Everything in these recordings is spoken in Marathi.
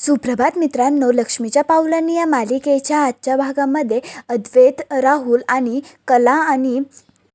सुप्रभात मित्रांनो लक्ष्मीच्या पावलांनी या मालिकेच्या आजच्या भागामध्ये अद्वैत राहुल आणि कला आणि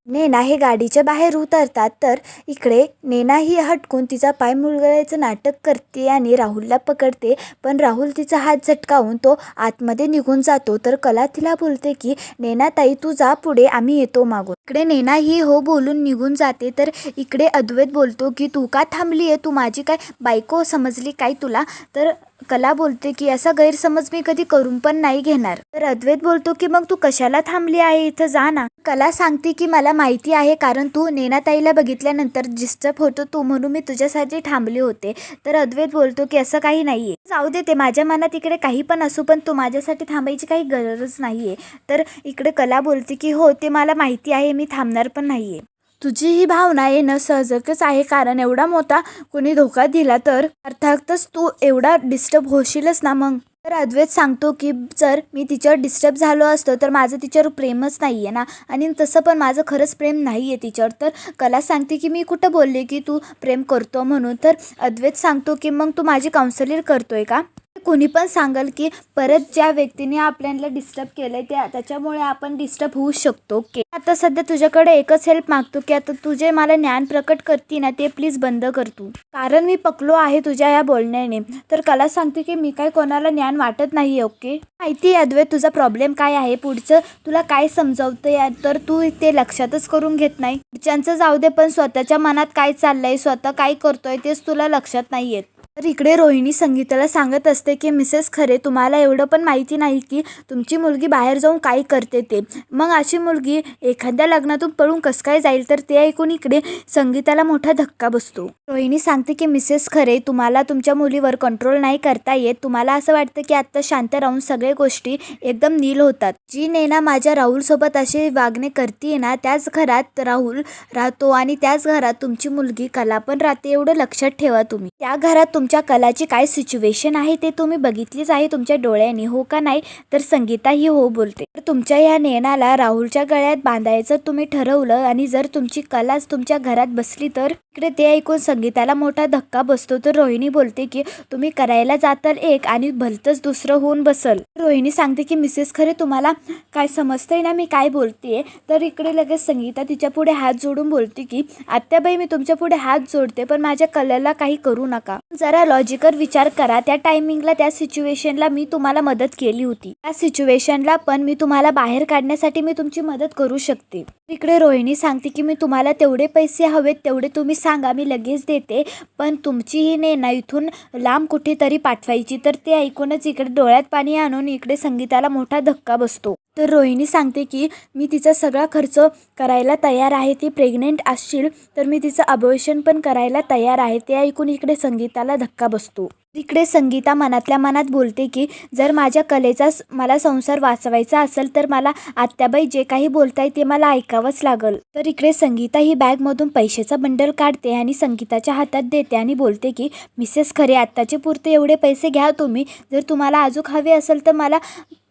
नेना हे गाडीच्या बाहेर उतरतात. तर इकडे नेना ही हटकून तिचा पाय मुरगळायचं नाटक करते आणि राहुलला पकडते. पण राहुल तिचा हात झटकावून तो आतमध्ये निघून जातो. तर कला तिला बोलते की नेना ताई तू जा पुढे आम्ही येतो मागून. इकडे नेना ही हो बोलून निघून जाते. तर इकडे अद्वैत बोलतो की तू का थांबली आहे तू माझी काय बायको समजली काय तुला? तर कला बोलते की असा गैरसमज मी कधी करून पण नाही घेणार. तर अद्वैत बोलतो की मग तू कशाला थांबली आहे? इथं जा ना. कला सांगते की मला माहिती आहे कारण तू नेनाताईला बघितल्यानंतर डिस्टर्ब होतो तू म्हणून मी तुझ्यासाठी थांबले होते. तर अद्वैत बोलतो की असं काही नाहीये. जाऊ दे ते माझ्या मनात इकडे काही पण असू पण तू माझ्यासाठी थांबायची काही गरज आहे तर इकडे कला बोलते की हो ते मला माहिती आहे मी थांबणार पण नाहीये. तुझी ही भावना येणं सहजकच आहे कारण एवढा मोठा कोणी धोका दिला तर? अर्थातच तू एवढा डिस्टर्ब होशीलच ना मग? तर अद्वैत सांगतो की जर मी तिच्यावर डिस्टर्ब झालो असतो तर माझं तिच्यावर प्रेमच नाही आहे ना? आणि तसं पण माझं खरंच प्रेम नाही आहे तिच्यावर. तर कला सांगते की मी कुठं बोलले की तू प्रेम करतो म्हणून? तर अद्वैत सांगतो की मग तू माझी काउन्सिलिंग आहे का? कोणी पण सांगाल की परत ज्या व्यक्तीने आपल्याला डिस्टर्ब केलंय त्या त्याच्यामुळे आपण डिस्टर्ब होऊ शकतो. ओके आता सध्या तुझ्याकडे एकच हेल्प मागतो की आता तुझे मला ज्ञान प्रकट करते ना ते प्लीज बंद कर तू. कारण मी पकलो आहे तुझ्या या बोलण्याने. तर कला सांगते की मी काय कोणाला ज्ञान वाटत नाही ओके माहिती आहे अद्वैत तुझा प्रॉब्लेम काय आहे? पुढचं तुला काय समजावतं तर तू ते लक्षातच करून घेत नाही. पुढच्यांचं जाऊ दे पण स्वतःच्या मनात काय चाललंय स्वतः काय करतोय तेच तुला लक्षात नाही येत तर इकडे रोहिणी संगीताला सांगत असते की मिसेस खरे तुम्हाला एवढं पण माहिती नाही की तुमची मुलगी बाहेर जाऊन काय करते ते. मग अशी मुलगी एखाद्या लग्नातून पळून कसं काय जाईल तर ते ऐकून इकडे संगीताला मोठा धक्का बसतो. रोहिणी सांगते की मिसेस खरे तुम्हाला तुमच्या मुलीवर कंट्रोल नाही करता येत. तुम्हाला असं वाटतं की आत्ता शांत राहून सगळ्या गोष्टी एकदम नील होतात. जी नेना माझ्या राहुलसोबत असे वागणे करते ना त्याच घरात राहुल राहतो आणि त्याच घरात तुमची मुलगी कला पण राहते एवढं लक्षात ठेवा तुम्ही. त्या घरात तुमच्या कलाची काय सिच्युएशन आहे ते तुम्ही बघितलीच आहे तुमच्या डोळ्यांनी हो का नाही? तर संगीता ही हो बोलते. तर तुमच्या या नेणाला राहुलच्या गळ्यात बांधायचं तुम्ही ठरवलं आणि जर तुमची कलाच तुमच्या घरात बसली तर? इकडे ते ऐकून संगीताला मोठा धक्का बसतो. तर रोहिणी बोलते की तुम्ही करायला जाताल एक आणि भलतंच दुसरं होऊन बसल. रोहिणी सांगते की मिसेस खरे तुम्हाला काय समजतंय ना मी काय बोलते तर इकडे लगेच संगीता तिच्या पुढे हात जोडून बोलते की आत्याबाई मी तुमच्यापुढे हात जोडते पण माझ्या कलेला काही करू नका. जरा लॉजिकल विचार करा. त्या टायमिंगला त्या सिच्युएशनला मी तुम्हाला मदत केली होती. त्या सिच्युएशनला पण मी तुम्हाला बाहेर काढण्यासाठी मी तुमची मदत करू शकते. इकडे रोहिणी सांगते की मी तुम्हाला तेवढे पैसे हवेत तेवढे तुम्ही सांगा मी लगेच देते. पण तुमची ही नेना इथून लांब कुठेतरी पाठवायची. तर ते ऐकूनच इकडे डोळ्यात पाणी आणून इकडे संगीताला मोठा धक्का बसतो. तर रोहिणी सांगते की मी तिचा सगळा खर्च करायला तयार आहे. ती प्रेग्नेंट असशील तर मी तिचं अबॉर्शन पण करायला तयार आहे. ते ऐकून इकडे संगीताला धक्का बसतो. इकडे संगीता मनातल्या मनात बोलते की जर माझ्या कलेचा मला संसार वाचवायचा असेल तर मला आत्याबाई जे काही बोलताय ते मला ऐकावंच लागल. तर इकडे संगीता ही बॅगमधून पैशाचा बंडल काढते आणि संगीताच्या हातात देते आणि बोलते की मिसेस खरे आत्ताचे पुरते एवढे पैसे घ्या तुम्ही. जर तुम्हाला अजूक हवे असेल तर मला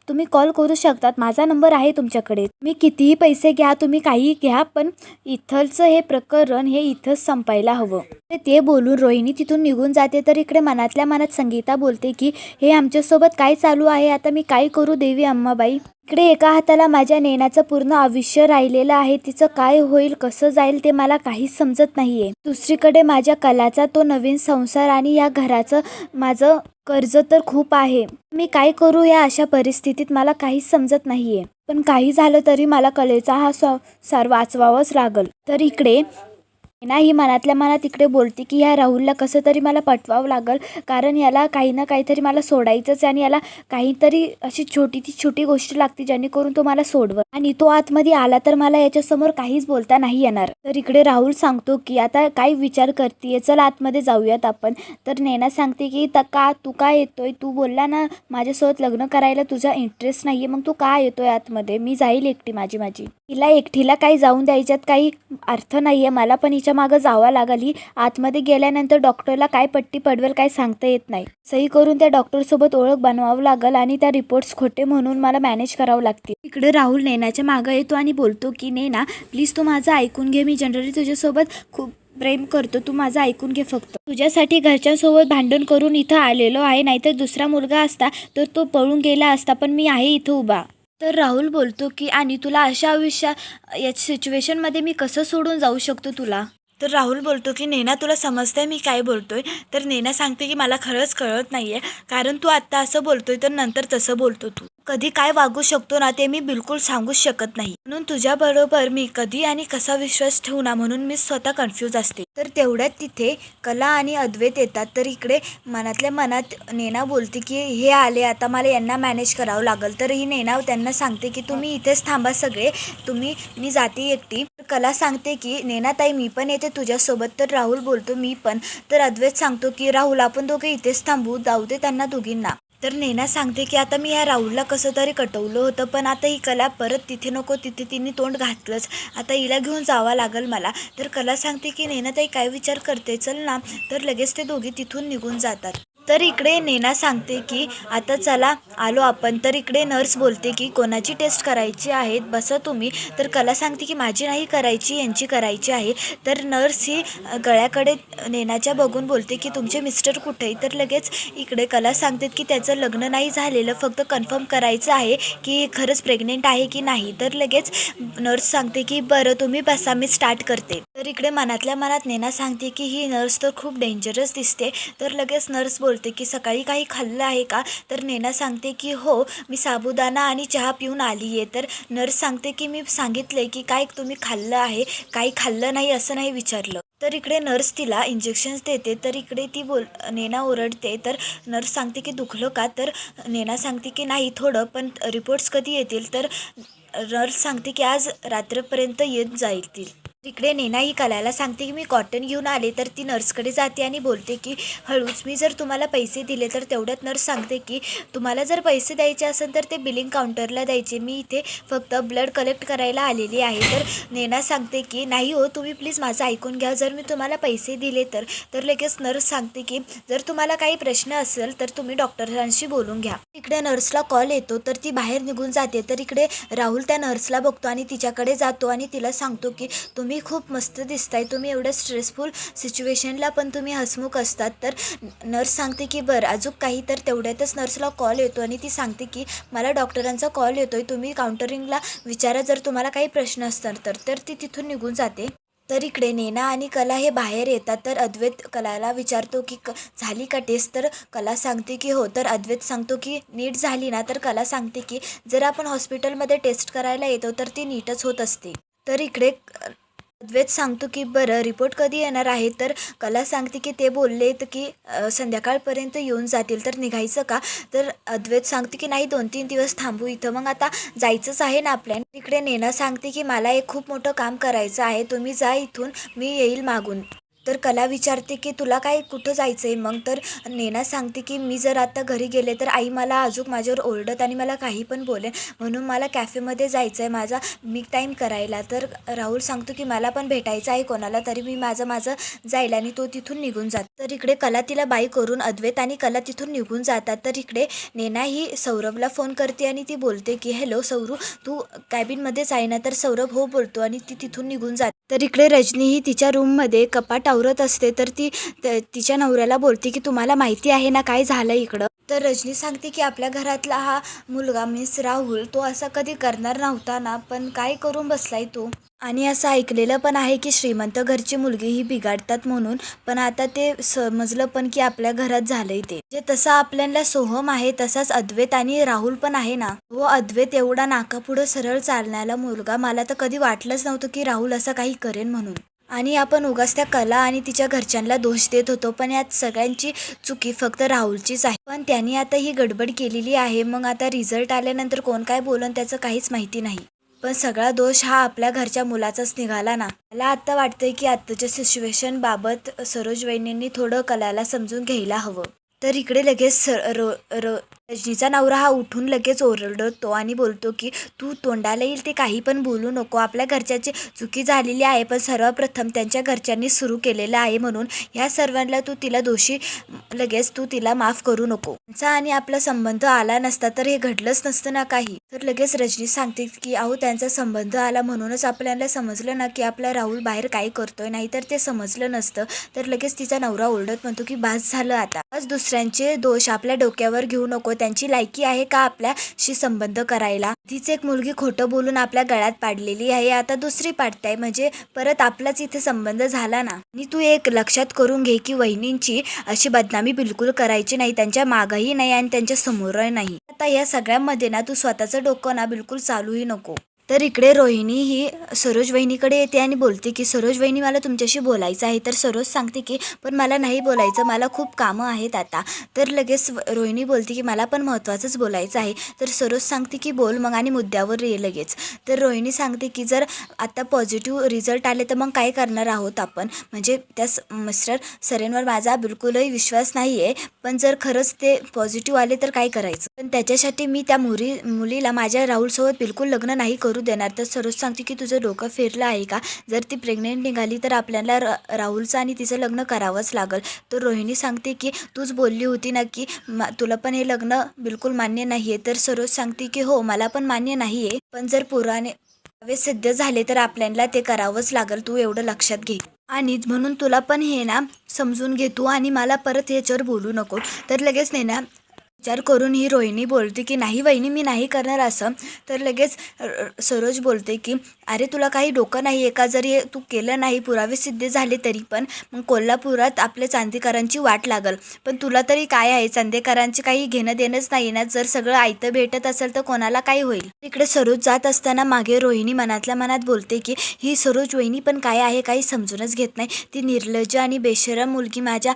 तुम्ही कॉल करू शकतात. माझा नंबर आहे तुमच्याकडे. मी कितीही पैसे घ्या तुम्ही काहीही घ्या पण इथलचं हे प्रकरण हे इथंच संपायला हवं. ते बोलून रोहिणी तिथून निघून जाते. तर इकडे मनातल्या मनात संगीता बोलते की हे आमच्यासोबत काय चालू आहे? आता मी काय करू देवी अम्माबाई? इकडे एका हाताला माझ्या नेण्याचं पूर्ण आयुष्य राहिलेलं आहे तिचं काय होईल कसं जाईल ते मला काहीच समजत नाहीये. दुसरीकडे माझ्या कलाचा तो नवीन संसार आणि या घराचं माझं कर्ज तर खूप आहे. मी काय करू या अशा परिस्थितीत मला काहीच समजत नाहीये. पण काही झालं तरी मला कलेचा हा संसार वाचवावाच लागल. तर इकडे ना ही मनातल्या मनात इकडे बोलते की ह्या राहुलला कसं तरी मला पटवावं लागल. कारण याला काही ना काहीतरी मला सोडायचंच आहे आणि याला काहीतरी अशी छोटी ती छोटी गोष्ट लागते जेणेकरून तो मला सोडव आणि तो आतमध्ये आला तर मला याच्यासमोर काहीच बोलता नाही येणार. तर इकडे राहुल सांगतो की आता काय विचार करते चल आतमध्ये जाऊयात आपण. तर नैना सांगते की "त- का तू काय येतोय? तू बोलला ना माझ्यासोबत लग्न करायला तुझा इंटरेस्ट नाहीये. मग तू का येतोय आतमध्ये? मी जाईल एकटी माझी माझी. तिला एकटीला काही जाऊन द्यायच्यात काही अर्थ नाहीये. मला पण हिच्या मागं जावं लागल. ही आतमध्ये गेल्यानंतर डॉक्टरला काय पट्टी पडवेल काय सांगता येत नाही. सही करून त्या डॉक्टरसोबत ओळख बनवावं लागल आणि त्या रिपोर्ट्स खोटे म्हणून मला मॅनेज करावं लागतील. इकडे राहुल नैनाच्या मागं येतो आणि बोलतो की नैना प्लीज तू माझं ऐकून घे. मी जनरली तुझ्यासोबत खूप प्रेम करतो. तू माझं ऐकून घे फक्त. तुझ्यासाठी घरच्यांसोबत भांडण करून इथं आलेलो आहे. नाहीतर दुसरा मुलगा असता तर तो पळून गेला असता पण मी आहे इथं उभा. तर राहुल बोलतो की आणि तुला अशा आयुष्या या सिच्युएशनमध्ये मी कसं सोडून जाऊ शकतो तुला? तर राहुल बोलतो की नेना तुला समजतंय मी काय बोलतोय. तर नेना सांगते की मला खरंच कळत नाही आहे कारण तू आत्ता असं बोलतोय तर नंतर तसं बोलतो तू. कधी काय वागू शकतो ना ते मी बिलकुल सांगूच शकत नाही. म्हणून तुझ्याबरोबर मी कधी आणि कसा विश्वास ठेवू ना म्हणून मी स्वतः कन्फ्यूज असते. तर तेवढ्यात तिथे कला आणि अद्वैत येतात. तर इकडे मनातल्या मनात नेना बोलते की हे आले आता मला यांना मॅनेज करावं लागेल. तर ही नेना त्यांना सांगते की तुम्ही इथेच थांबा सगळे. तुम्ही मी जाते एकटी. कला सांगते की नेनाताई मी पण येते तुझ्यासोबत. तर राहुल बोलतो मी पण. तर अद्वैत सांगतो की राहुल आपण दोघे इथेच थांबू जाऊ दे त्यांना दोघींना. तर नेना सांगते की आता मी या राहुलला कसं तरी कटवलं होतं पण आता ही कला परत तिथे नको तिथे तिने तोंड घातलंच. आता हिला घेऊन जावं लागेल मला. तर कला सांगते की नेनाताई काय विचार करते? चल ना. तर लगेच ते दोघे तिथून निघून जातात. तर इकडे नेना सांगते की आता चला आलो आपण. तर इकडे नर्स बोलते की कोणाची टेस्ट करायची आहे? बसं तुम्ही. तर कला सांगते की माझी नाही करायची यांची करायची आहे. तर नर्स ही गळ्याकडे नेनाच्या बघून बोलते की तुमचे मिस्टर कुठे? तर लगेच इकडे कला सांगतात की त्याचं लग्न नाही झालेलं फक्त कन्फर्म करायचं आहे की खरंच प्रेग्नेंट आहे की नाही. तर लगेच नर्स सांगते की बरं तुम्ही बसा मी स्टार्ट करते. तर इकडे मनातल्या मनात नेना सांगते की ही नर्स तर खूप डेंजरस दिसते. तर लगेच नर्स बोलते की सकाळी काही खाल्लं आहे का? तर नेना सांगते की हो मी साबुदाणा आणि चहा पिऊन आली आहे तर नर्स सांगते की मी सांगितले की काय तुम्ही खाल्लं आहे काही खाल्लं नाही असं नाही विचारलं. तर इकडे नर्स तिला इंजेक्शन्स देते. तर इकडे ती बोल नेना ओरडते. तर नर्स सांगते की दुखलं का? तर नेना सांगते की नाही थोडं पण रिपोर्ट्स कधी येतील? तर नर्स सांगते की आज रात्रपर्यंत येत जाईल इकडे नेनाही कलाला सांगते की मी कॉटन घेऊन आले तर ती नर्सकडे जाते आणि बोलते की हळूच मी जर तुम्हाला पैसे दिले तर तेवढ्यात नर्स सांगते की तुम्हाला जर पैसे द्यायचे असेल तर ते बिलिंग काउंटरला द्यायचे. मी इथे फक्त ब्लड कलेक्ट करायला आलेली आहे. तर नेना सांगते की नाही हो तुम्ही प्लीज माझं ऐकून घ्या. जर मी तुम्हाला पैसे दिले तर तर लगेच नर्स सांगते की जर तुम्हाला काही प्रश्न असेल तर तुम्ही डॉक्टरांशी बोलून घ्या. इकडे नर्सला कॉल येतो तर ती बाहेर निघून जाते. तर इकडे राहुल त्या नर्सला बघतो आणि तिच्याकडे जातो आणि तिला सांगतो की तुम्ही खूप मस्त दिसताय. तुम्ही एवढं स्ट्रेसफुल सिच्युएशनला पण तुम्ही हसमुख असतात. तर नर्स सांगते की बरं अजून काही तर तेवढ्यातच नर्सला कॉल येतो. आणि ती सांगते की मला डॉक्टरांचा कॉल येतो आहे तुम्ही काउंटरिंगला विचारा जर तुम्हाला काही प्रश्न असतात तर. तर ती तिथून निघून जाते. तर इकडे नेना आणि कला हे बाहेर येतात. तर अद्वैत कलाला विचारतो की क झाली का टेस्ट तर कला सांगते की हो. तर अद्वैत सांगतो की नीट झाली ना? तर कला सांगते की जर आपण हॉस्पिटलमध्ये टेस्ट करायला येतो तर ती नीटच होत असते. तर इकडे अद्वैत सांगतो की बरं रिपोर्ट कधी येणार आहे? तर कला सांगते की ते बोलले तर की संध्याकाळपर्यंत येऊन जातील. तर निघायचं का? तर अद्वैत सांगते की नाही दोन तीन दिवस थांबू इथं. मग आता जायचंच आहे ना आपल्या तिकडे नेना सांगते की मला एक खूप मोठं काम करायचं आहे. तुम्ही जा इथून. मी येईल मागून. तर कला विचारते की तुला काय कुठं जायचं आहे मग तर नेना सांगते की मी जर आता घरी गेले तर आई मला अजून माझ्यावर ओरडत आणि मला काही पण बोलेन म्हणून मला कॅफेमध्ये जायचं आहे माझा मी टाईम करायला. तर राहुल सांगतो की मला पण भेटायचं आहे कोणाला तरी मी माझं माझं जाईल आणि तो तिथून निघून जात. तर इकडे कला तिला बाई करून अद्वैत आणि कला तिथून निघून जातात. तर इकडे नेना ही सौरभला फोन करते आणि ती बोलते की हॅलो सौरू तू कॅबिनमध्येच आहे ना? तर सौरभ हो बोलतो आणि ती तिथून निघून जाते. तर इकडे रजनी ही तिच्या रूममध्ये कपाट आवरत असते तर ती तिच्या नवऱ्याला बोलते की तुम्हाला माहिती आहे ना काय झालं इकडं? तर रजनी सांगते की आपल्या घरातला हा मुलगा मीन्स राहुल तो असा कधी करणार नव्हता ना पण काय करून बसलाय तो? आणि असं ऐकलेलं पण आहे की श्रीमंत घरची मुलगी ही बिघाडतात म्हणून पण आता ते समजलं पण की आपल्या घरात झालंय ते. जे तसं आपल्याला सोहम आहे तसाच अद्वैत आणि राहुल पण आहे ना. हो, व अद्वैत एवढा नाकापुढं सरळ चालण्याला मुलगा मला तर कधी वाटलंच नव्हतं की राहुल असं काही करेन म्हणून. आणि आपण उगाच त्या कला आणि तिच्या घरच्यांना दोष देत होतो पण यात सगळ्यांची चुकी फक्त राहुलचीच आहे. पण त्यांनी आता ही गडबड केलेली आहे मग आता रिझल्ट आल्यानंतर कोण काय बोलून त्याचं काहीच माहिती नाही. पण सगळा दोष हा आपल्या घरच्या मुलाचाच निघाला ना. मला आता वाटतंय की आत्ताच्या सिच्युएशन बाबत सरोज वहिनींनी थोडं कलाला समजून घ्यायला हवं. तर इकडे लगेच सर रो रो रजनीचा नवरा हा उठून लगेच ओरडतो आणि बोलतो की तू तोंडाला येईल ते काही पण बोलू नको. आपल्या घरच्याची चुकी झालेली आहे पण सर्वप्रथम त्यांच्या घरच्यांनी सुरू केलेलं आहे म्हणून ह्या सर्वांना तू तिला दोषी लगेच तू तिला माफ करू नको. त्यांचा आणि आपला संबंध आला नसता तर हे घडलंच नसतं ना काही. तर लगेच रजनी सांगते की अहो त्यांचा संबंध आला म्हणूनच आपल्याला समजलं ना की आपला राहुल बाहेर काय करतोय. नाहीतर ते समजलं नसतं. तर लगेच तिचा नवरा ओरडत म्हणतो की बास झालं आता. आज दुसऱ्यांचे दोष आपल्या डोक्यावर घेऊ नको. त्यांची लायकी आहे का आपल्याशी संबंध करायला? तीच एक मुलगी खोटं बोलून आपल्या गळ्यात पाडलेली आहे. आता दुसरी पाडताय. म्हणजे परत आपलाच इथे संबंध झाला ना? आणि तू एक लक्षात करून घे की वहिनींची अशी बदनामी बिलकुल करायची नाही. त्यांच्या मागही नाही आणि त्यांच्या समोरही नाही. आता या सगळ्यांमध्ये ना तू स्वतःचं डोकं ना बिलकुल चालूही नको. तर इकडे रोहिणी ही सरोज वहिनीकडे येते आणि बोलते की सरोज वहिनी मला तुमच्याशी बोलायचं आहे. तर सरोज सांगते की पण मला नाही बोलायचं मला खूप कामं आहेत आता. तर लगेच रोहिणी बोलते की मला पण महत्त्वाचंच बोलायचं आहे. तर सरोज सांगते की बोल मग आणि मुद्द्यावर ये लगेच. तर रोहिणी सांगते की जर आता पॉझिटिव्ह रिझल्ट आले तर मग काय करणार आहोत आपण? म्हणजे त्या स- मिस्टर सरेंवर माझा बिलकुलही विश्वास नाही आहे पण जर खरंच ते पॉझिटिव्ह आले तर काय करायचं? पण त्याच्यासाठी मी त्या मुली मुलीला माझ्या राहुलसोबत बिलकुल लग्न नाही करू देणार. तर सरोज सांगते की तुझं डोकं फिरलं आहे का? जर ती प्रेग्नेंट निघाली तर आपल्याला र राहुलचं आणि तिचं लग्न करावंच लागल. तर रोहिणी सांगते की तूच बोलली होती ना की तुला पण हे लग्न बिलकुल मान्य नाही आहे तर सरोज सांगते की हो मला पण मान्य नाही आहे पण जर पुराने हवे सिद्ध झाले तर आपल्याला ते करावंच लागेल. तू एवढं लक्षात घे. आणि म्हणून तुला पण हे ना समजून घे तू आणि मला परत याच्यावर बोलू नको. तर लगेच नाही ना विचार करून ही रोहिणी बोलते की नाही वहिनी मी नाही करणार असं. तर लगेच सरोज बोलते की अरे तुला काही डोकं नाही आहे का? जरी हे तू केलं नाही पुरावे सिद्ध झाले तरी पण मग कोल्हापुरात आपल्या चांदेकरांची वाट लागल. पण तुला तरी काय आहे? चांदेकरांचे काही घेणं देणंच नाही ना? जर सगळं आयतं भेटत असेल तर कोणाला काय होईल? इकडे सरोज जात असताना मागे रोहिणी मनातल्या मनात बोलते की ही सरोज वहिनी पण काय आहे काही समजूनच घेत नाही. ती निर्लज्ज आणि बेशरम मुलगी माझ्या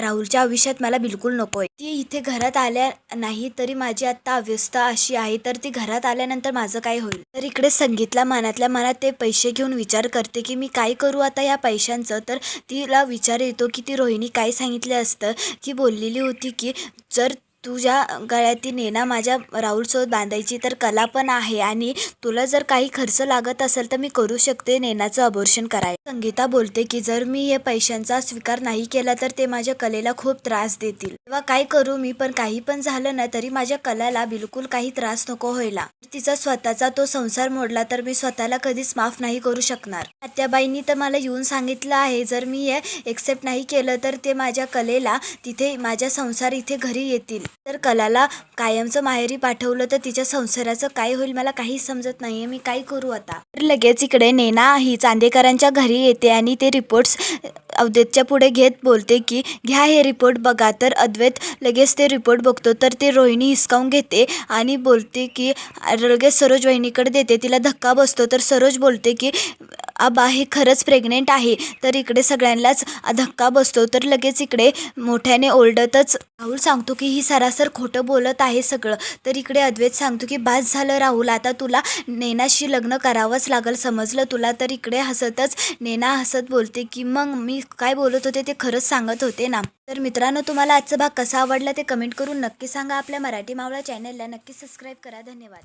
राहुलच्या आयुष्यात मला बिलकुल नको आहे ती इथे घरात आल्या नाही तरी माझी आत्ता अवस्था अशी आहे. तर ती घरात आल्यानंतर माझं काय होईल? तर इकडे संगीतला मनात मनातल्या मनात ते पैसे घेऊन विचार करते की मी काय करू आता या पैशांचं? तर तिला विचार येतो की ती रोहिणी काय सांगितलं असतं? की बोललेली होती की जर तुझ्या गळ्यातील नेना माझ्या राहुलसोबत बांधायची तर कला पण आहे आणि तुला जर काही खर्च लागत असेल तर मी करू शकते नेनाचं अबोर्शन कराय संगीता बोलते की जर मी हे पैशांचा स्वीकार नाही केला तर ते माझ्या कलेला खूप त्रास देतील. तेव्हा काय करू मी? पण काही पण झालं ना तरी माझ्या कलाला बिलकुल काही त्रास नको व्हायला. तिचा स्वतःचा तो संसार मोडला तर मी स्वतःला कधीच माफ नाही करू शकणार. आत्याबाईंनी तर मला येऊन सांगितलं आहे जर मी हे एक्सेप्ट नाही केलं तर ते माझ्या कलेला तिथे माझ्या संसार इथे घरी येतील. तर कलाला कायमचं माहेरी पाठवलं तर तिच्या संसाराचं काय होईल मला काहीच समजत नाहीये. मी काय करू आता? तर लगेच इकडे नेना. ही चांदेकरांच्या घरी येते आणि ते रिपोर्ट्स अद्वैतच्या पुढे घेत बोलते की घ्या हे रिपोर्ट बघा. तर अद्वैत लगेच ते रिपोर्ट बघतो. तर ते रोहिणी हिसकावून घेते आणि बोलते की लगेच सरोज वहिनीकडे देते. तिला धक्का बसतो. तर सरोज बोलते की आबा हे खरंच प्रेग्नेंट आहे. तर इकडे सगळ्यांनाच धक्का बसतो. तर लगेच इकडे मोठ्याने ओरडतच राहुल सांगतो की ही सरासर खोटं बोलत आहे सगळं. तर इकडे अद्वैत सांगतो की बास झालं राहुल आता तुला नेनाशी लग्न करावंच लागल. समजलं तुला? तर इकडे हसतच नेना हसत बोलते की मग मी काय बोलत होते ते खरंच सांगत होते ना? तर मित्रांनो तुम्हाला आजचा भाग कसा आवडला ते कमेंट करून नक्की सांगा. आपल्या मराठी मावळा चॅनलला नक्की सबस्क्राईब करा. धन्यवाद.